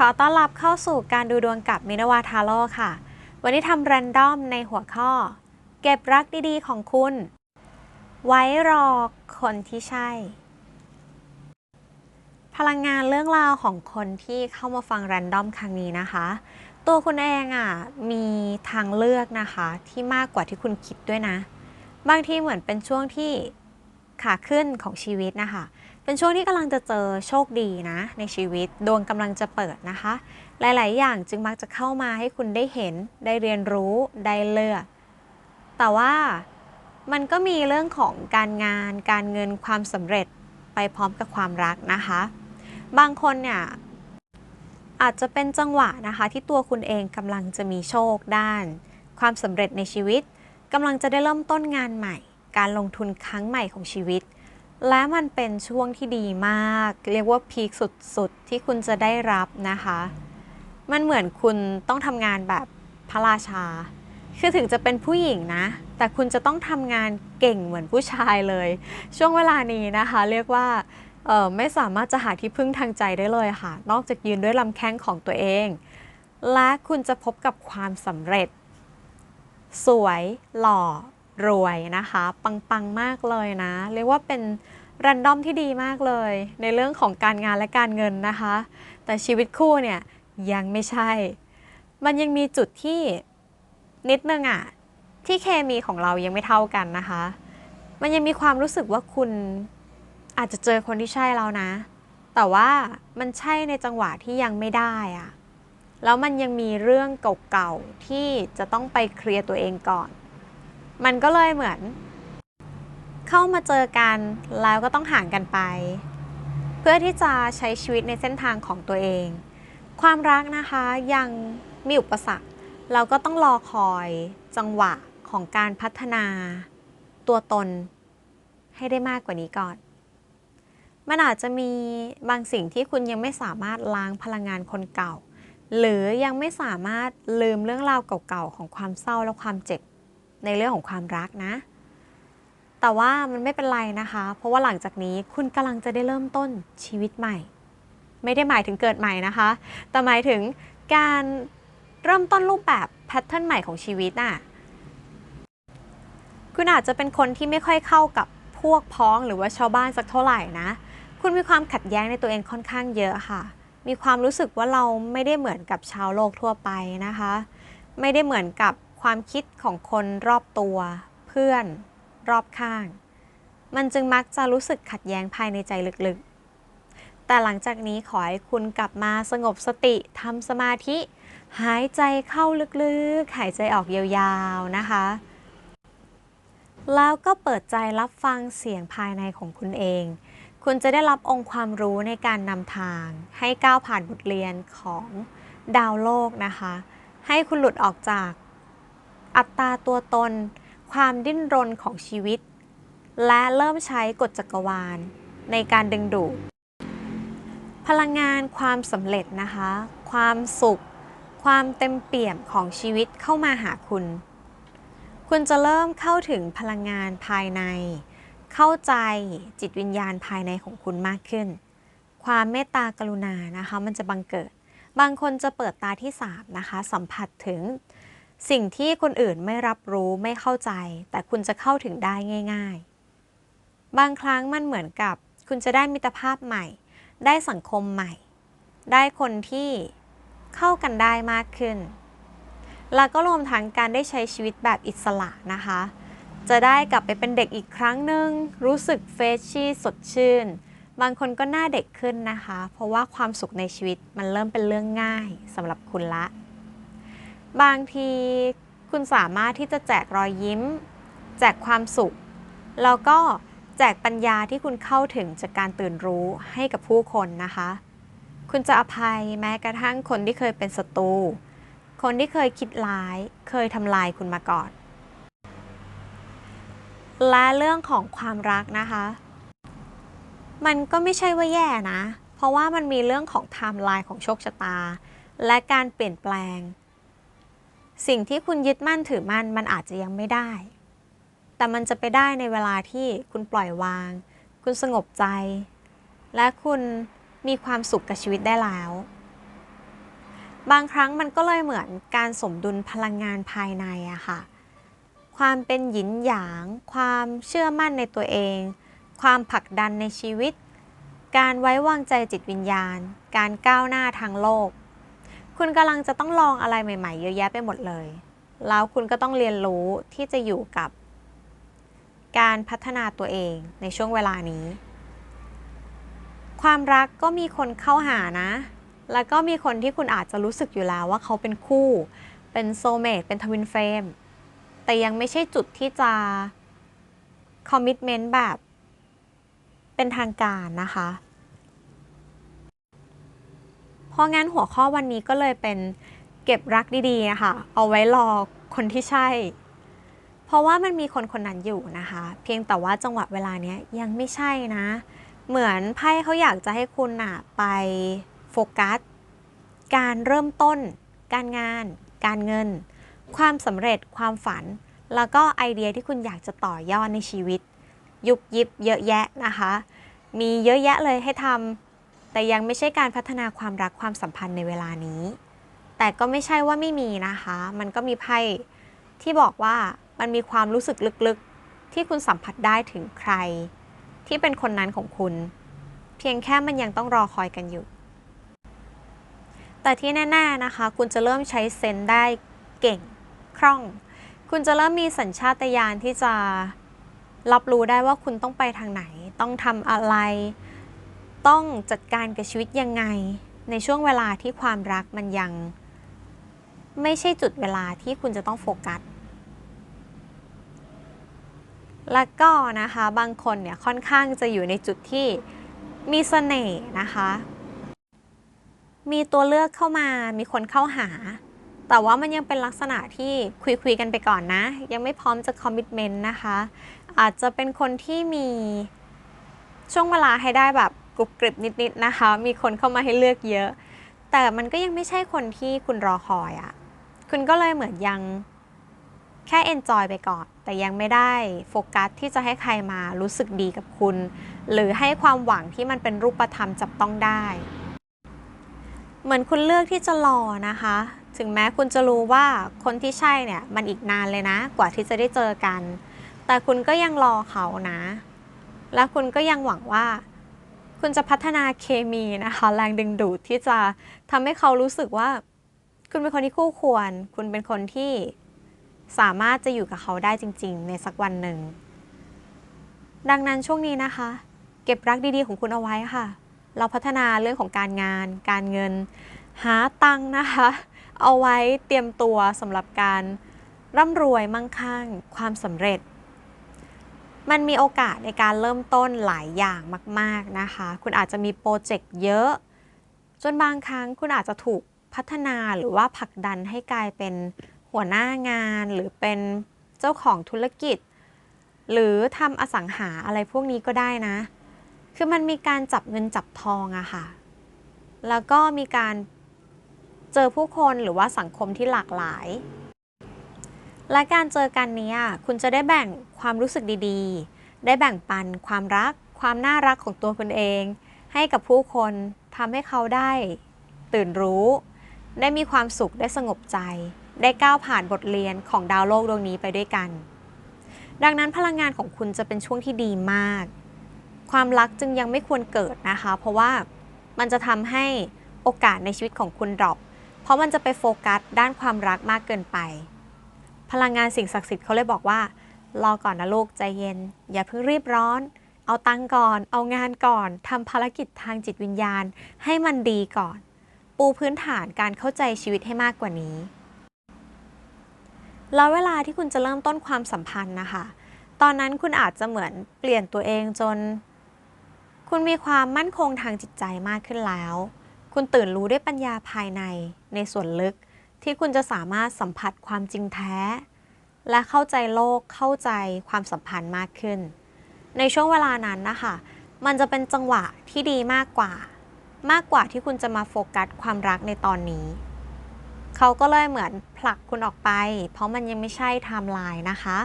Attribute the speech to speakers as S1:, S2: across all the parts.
S1: ขอต้อนรับเข้าสู่การดูดวงกับมินาวาทาโร่ค่ะ วันนี้ทำแรนดอมในหัวข้อ เก็บรักดีๆของคุณ ไว้รอคนที่ใช่ พลังงานเรื่องราวของคนที่เข้ามาฟังแรนดอมครั้งนี้นะคะ ตัวคุณเองอะมีทางเลือกนะคะที่มากกว่าที่คุณคิดด้วยนะ บางทีเหมือนเป็นช่วงที่ขาขึ้นของชีวิตนะคะ เป็นช่วงที่กำลังจะเจอโชคดีนะ ในชีวิตดวงกำลังจะเปิดนะคะ หลาย ๆ อย่างจึงมักจะเข้ามาให้คุณได้เห็น ได้เรียนรู้ ได้เลือก แต่ว่ามันก็มีเรื่องของการงาน การเงินความสำเร็จไปพร้อมกับความรักนะคะ บางคนเนี่ยอาจจะเป็นจังหวะนะคะ ที่ตัวคุณเองกำลังจะมีโชคด้าน ความสำเร็จในชีวิตกำลังจะได้เริ่มต้นงานใหม่ การลงทุนครั้งใหม่ของชีวิต และมันเป็นช่วงที่ดีมาก เรียกว่าพีคสุดๆ ที่คุณจะได้รับนะคะ มันเหมือนคุณต้องทำงานแบบพระราชา คือถึงจะเป็นผู้หญิงนะ แต่คุณจะต้องทำงานเก่งเหมือนผู้ชายเลย ช่วงเวลานี้นะคะ เรียกว่าไม่สามารถจะหาที่พึ่งทางใจได้เลยค่ะ นอกจากยืนด้วยลำแข้งของตัวเอง และคุณจะพบกับความสำเร็จ สวยหล่อ รวยนะคะ ปังๆมากเลยนะ เรียกว่าเป็นรันดอมที่ดีมากเลย ในเรื่องของการงานและการเงินนะคะ แต่ชีวิตคู่เนี่ยยังไม่ใช่ มันยังมีจุดที่นิดนึงอะที่เคมีของเรายังไม่เท่ากันนะคะ มันยังมีความรู้สึกว่าคุณอาจจะเจอคนที่ใช่แล้วนะ แต่ว่ามันใช่ในจังหวะที่ยังไม่ได้อะแล้วมันยังมีเรื่องเก่าๆที่จะต้องไปเคลียร์ตัวเองก่อน มันก็เลยเหมือน เข้ามาเจอกันแล้วก็ต้องห่างกันไป เพื่อที่จะใช้ชีวิตในเส้นทางของตัวเอง ความรักนะคะยังมีอุปสรรค เราก็ต้องรอคอยจังหวะของการพัฒนา ตัวตน ให้ได้มากกว่านี้ก่อน มันอาจจะมีบางสิ่งที่คุณยังไม่สามารถล้างพลังงานคนเก่า หรือยังไม่สามารถลืมเรื่องราวเก่าๆของความเศร้าและความเจ็บ ในเรื่องของความรักนะ แต่ว่ามันไม่เป็นไรนะคะ เพราะว่าหลังจากนี้คุณกำลังจะได้เริ่มต้นชีวิตใหม่ ไม่ได้หมายถึงเกิดใหม่นะคะ แต่หมายถึงการเริ่มต้นรูปแบบแพทเทิร์นใหม่ของชีวิตน่ะคุณอาจจะเป็นคนที่ไม่ค่อยเข้ากับพวกพ้องหรือว่าชาวบ้านสักเท่าไหร่นะ คุณมีความขัดแย้งในตัวเองค่อนข้างเยอะค่ะ มีความรู้สึกว่าเราไม่ได้เหมือนกับชาวโลกทั่วไปนะคะ ไม่ได้เหมือนกับ ความคิดของคนรอบตัว เพื่อน รอบข้าง มันจึงมักจะรู้สึกขัดแย้งภายในใจลึกๆ แต่หลังจากนี้ขอให้คุณกลับมาสงบสติทำสมาธิ หายใจเข้าลึกๆ หายใจออกยาวๆนะคะ แล้วก็เปิดใจรับฟังเสียงภายในของคุณเอง คุณจะได้รับองค์ความรู้ในการนำทาง ให้ก้าวผ่านบทเรียนของดาวโลกนะคะ ให้คุณหลุดออกจาก อัตราตัวตน ความดิ้นรนของชีวิต และเริ่มใช้กฎจักรวาล ในการดึงดูดพลังงานความสำเร็จนะคะ ความสุข ความเต็มเปี่ยมของชีวิตเข้ามาหาคุณ คุณจะเริ่มเข้าถึงพลังงานภายใน เข้าใจจิตวิญญาณภายในของคุณมากขึ้น ความเมตตากรุณานะคะ มันจะบังเกิด บางคนจะเปิดตาที่สามนะคะ สัมผัสถึง สิ่งที่คนอื่นไม่รับรู้ไม่เข้าใจ แต่คุณจะเข้าถึงได้ง่าย ๆ บางครั้งมันเหมือนกับ คุณจะได้มิตรภาพใหม่ ได้สังคมใหม่ ได้คนที่เข้ากันได้มากขึ้น แล้วก็รวมทั้งการได้ใช้ชีวิตแบบอิสระนะคะ จะได้กลับไปเป็นเด็กอีกครั้งหนึ่งรู้สึกเฟชชี่สดชื่น บางคนก็หน้าเด็กขึ้นนะคะ เพราะว่าความสุขในชีวิตมันเริ่มเป็นเรื่องง่ายสำหรับคุณละ บางทีคุณสามารถที่จะแจกรอยยิ้ม แจกความสุข แล้วก็แจกปัญญาที่คุณเข้าถึงจากการตื่นรู้ให้กับผู้คนนะคะ คุณจะอภัยแม้กระทั่งคนที่เคยเป็นศัตรู คนที่เคยคิดร้าย เคยทำลายคุณมาก่อน และเรื่องของความรักนะคะ มันก็ไม่ใช่ว่าแย่นะ เพราะว่ามันมีเรื่องของไทม์ไลน์ของโชคชะตา และการเปลี่ยนแปลง สิ่งที่คุณยึดมั่นถือมั่นมันอาจจะยังไม่ได้ แต่มันจะไปได้ในเวลาที่คุณปล่อยวาง คุณสงบใจ และคุณมีความสุขกับชีวิตได้แล้ว บางครั้งมันก็เลยเหมือนการสมดุลพลังงานภายในอะค่ะ ความเป็นหยินหยาง ความเชื่อมั่นในตัวเอง ความผลักดันในชีวิต การไว้วางใจจิตวิญญาณ การก้าวหน้าทางโลก คุณกำลังจะต้องลองอะไรใหม่ ๆ เยอะแยะไปหมดเลย แล้วคุณก็ต้องเรียนรู้ที่จะอยู่กับ การพัฒนาตัวเองในช่วงเวลานี้ ความรักก็มีคนเข้าหานะ แล้วก็มีคนที่คุณอาจจะรู้สึกอยู่แล้วว่าเขาเป็นคู่ เป็นโซเมตเป็นทวินเฟรมแต่ยังไม่ใช่จุดที่จะคอมมิ t เมนต์แบบเป็นทางการนะคะ เพราะงั้นหัวข้อวันนี้ก็เลยเป็นเก็บรักดีๆนะคะเอาไว้รอคนที่ใช่ เพราะว่ามันมีคนคนนั้นอยู่นะคะ เพียงแต่ว่าจังหวะเวลาเนี้ยยังไม่ใช่นะ เหมือนไพ่เขาอยากจะให้คุณน่ะไปโฟกัส การเริ่มต้น การงาน การเงิน ความสำเร็จความฝัน แล้วก็ไอเดียที่คุณอยากจะต่อยอดในชีวิต ยุบยิบเยอะแยะนะคะ มีเยอะแยะเลยให้ทำ แต่ยังไม่ใช่การพัฒนาความรักความสัมพันธ์ในเวลานี้ แต่ก็ไม่ใช่ว่าไม่มีนะคะ มันก็มีไพ่ที่บอกว่ามันมีความรู้สึกลึกๆ ที่คุณสัมผัสได้ถึงใคร ที่เป็นคนนั้นของคุณ เพียงแค่มันยังต้องรอคอยกันอยู่ แต่ที่แน่ๆนะคะ คุณจะเริ่มใช้เซนได้เก่งคล่อง คุณจะเริ่มมีสัญชาตญาณที่จะรับรู้ได้ว่าคุณต้องไปทางไหน ต้องทำอะไร ต้องจัดการกับชีวิตยังไง ในช่วงเวลาที่ความรักมันยัง ไม่ใช่จุดเวลาที่คุณจะต้องโฟกัสแล้วก็นะคะบางคนเนี่ยค่อนข้างจะอยู่ในจุดที่มีเสน่ห์นะคะ มีตัวเลือกเข้ามามีคนเข้าหา แต่ว่ามันยังเป็นลักษณะที่คุยคุยๆกันไปก่อนนะ ยังไม่พร้อมจะคอมมิชเมนต์นะคะ อาจจะเป็นคนที่มีช่วงเวลาให้ได้แบบ กรุบกริบนิดๆนะคะ มีคนเข้ามาให้เลือกเยอะ แต่มันก็ยังไม่ใช่คนที่คุณรอคอยอะ่ะ คุณก็เลยเหมือนยังแค่เอนจอยไปก่อน แต่ยังไม่ได้โฟกัสที่จะให้ใครมารู้สึกดีกับคุณ หรือให้ความหวังที่มันเป็นรูปธรรมจับต้องได้ เหมือนคุณเลือกที่จะรอนะคะ ถึงแม้คุณจะรู้ว่าคนที่ใช่เนี่ยมันอีกนานเลยนะ กว่าที่จะได้เจอกัน แต่คุณก็ยังรอเขานะ และคุณก็ยังหวังว่า คุณจะพัฒนาเคมีนะคะแรงดึงดูดที่จะทำให้เขารู้สึกว่า คุณเป็นคนที่คู่ควร คุณเป็นคนที่สามารถจะอยู่กับเขาได้จริง ๆ ในสักวันหนึ่ง ดังนั้นช่วงนี้นะคะ เก็บรักดีๆของคุณเอาไว้ค่ะ เราพัฒนาเรื่องของการงาน การเงิน หาตังค์นะคะ เอาไว้เตรียมตัวสำหรับการร่ำรวยมั่งคั่ง ความสำเร็จ มันมีโอกาสในการเริ่มต้นหลายอย่างมาก ๆนะคะ คุณอาจจะมีโปรเจกต์เยอะ จนบางครั้งคุณอาจจะถูกพัฒนาหรือว่าผลักดันให้กลายเป็นหัวหน้างาน หรือเป็นเจ้าของธุรกิจ หรือทำอสังหาอะไรพวกนี้ก็ได้นะ คือมันมีการจับเงินจับทองอะค่ะ แล้วก็มีการเจอผู้คนหรือว่าสังคมที่หลากหลาย และการเจอกันนี้คุณจะได้แบ่งความรู้สึกดีๆ ได้แบ่งปันความรัก ความน่ารักของตัวคุณเอง ให้กับผู้คนทำให้เขาได้ตื่นรู้ ได้มีความสุขได้สงบใจ ได้ก้าวผ่านบทเรียนของดาวโลกดวงนี้ไปด้วยกัน ดังนั้นพลังงานของคุณจะเป็นช่วงที่ดีมาก ความรักจึงยังไม่ควรเกิดนะคะ เพราะว่ามันจะทำให้โอกาสในชีวิตของคุณดรอปเพราะมันจะไปโฟกัสด้านความรักมากเกินไป พลังงานสิ่งศักดิ์สิทธิ์เขาเลยบอกว่า รอก่อนนะลูกใจเย็น อย่าเพิ่งรีบร้อน เอาตังก่อน เอางานก่อนทำภารกิจทางจิตวิญญาณ ให้มันดีก่อน ปูพื้นฐานการเข้าใจชีวิตให้มากกว่านี้ แล้วเวลาที่คุณจะเริ่มต้นความสัมพันธ์นะคะ ตอนนั้นคุณอาจจะเหมือนเปลี่ยนตัวเองจน คุณมีความมั่นคงทางจิตใจมากขึ้นแล้ว คุณตื่นรู้ด้วยปัญญาภายในในส่วนลึก ที่คุณจะสามารถสัมผัสความจริงแท้ และเข้าใจโลกเข้าใจความสัมพันธ์มากขึ้น ในช่วงเวลานั้นนะคะมันจะเป็นจังหวะที่ดีมากกว่า มากกว่าที่คุณจะมาโฟกัสความรักในตอนนี้ เขาก็เลยเหมือนผลักคุณออกไป เพราะมันยังไม่ใช่ไทม์ไลน์นะคะ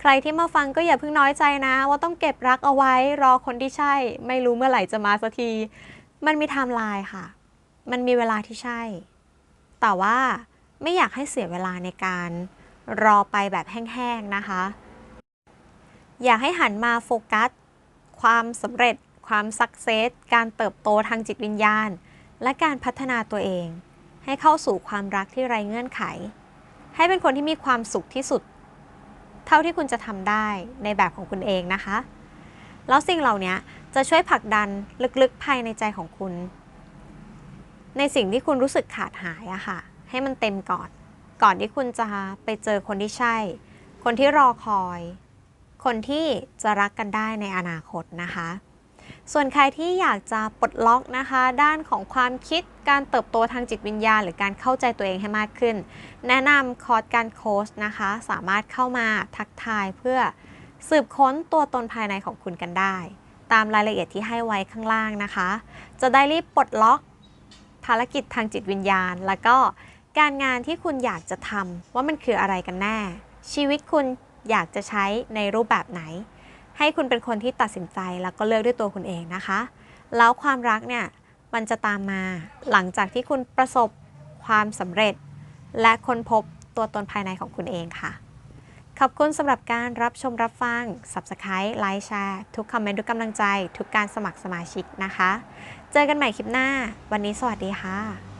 S1: ใครที่มาฟังก็อย่าเพิ่งน้อยใจนะ ว่าต้องเก็บรักเอาไว้รอคนที่ใช่ ไม่รู้เมื่อไหร่จะมาสักที มันมีไทม์ไลน์ค่ะ มันมีเวลาที่ใช่ แต่ว่า ไม่อยากให้เสียเวลาในการรอไปแบบแห้งๆนะคะ อยากให้หันมาโฟกัส ความสำเร็จ ความสักเซส การเติบโตทางจิตวิญญาณ และการพัฒนาตัวเอง ให้เข้าสู่ความรักที่ไร้เงื่อนไข ให้เป็นคนที่มีความสุขที่สุด เท่าที่คุณจะทำได้ในแบบของคุณเองนะคะ แล้วสิ่งเหล่านี้จะช่วยผลักดันลึกๆภายในใจของคุณ ในสิ่งที่คุณรู้สึกขาดหายอะค่ะ ให้มันเต็มก่อน ก่อนที่คุณจะไปเจอคนที่ใช่ คนที่รอคอย คนที่จะรักกันได้ในอนาคตนะคะ ส่วนใครที่อยากจะปลดล็อกนะคะ ด้านของความคิดการเติบโตทางจิตวิญญาณ หรือการเข้าใจตัวเองให้มากขึ้น แนะนำคอร์สการโค้ชนะคะ สามารถเข้ามาทักทายเพื่อสืบค้นตัวตนภายในของคุณกันได้ ตามรายละเอียดที่ให้ไว้ข้างล่างนะคะ จะได้รีบปลดล็อกภารกิจทางจิตวิญญาณ แล้วก็ การงานที่คุณอยากจะทำว่ามันคืออะไรกันแน่ ชีวิตคุณอยากจะใช้ในรูปแบบไหน ให้คุณเป็นคนที่ตัดสินใจแล้วก็เลือกด้วยตัวคุณเองนะคะ แล้วความรักเนี่ยมันจะตามมาหลังจากที่คุณประสบความสำเร็จ และค้นพบตัวตนภายในของคุณเองค่ะ ขอบคุณสำหรับการรับชมรับฟัง Subscribe ไลค์แชร์ทุกคอมเมนต์ทุกกำลังใจ ทุกการสมัครสมาชิกนะคะ เจอกันใหม่คลิปหน้า วันนี้สวัสดีค่ะ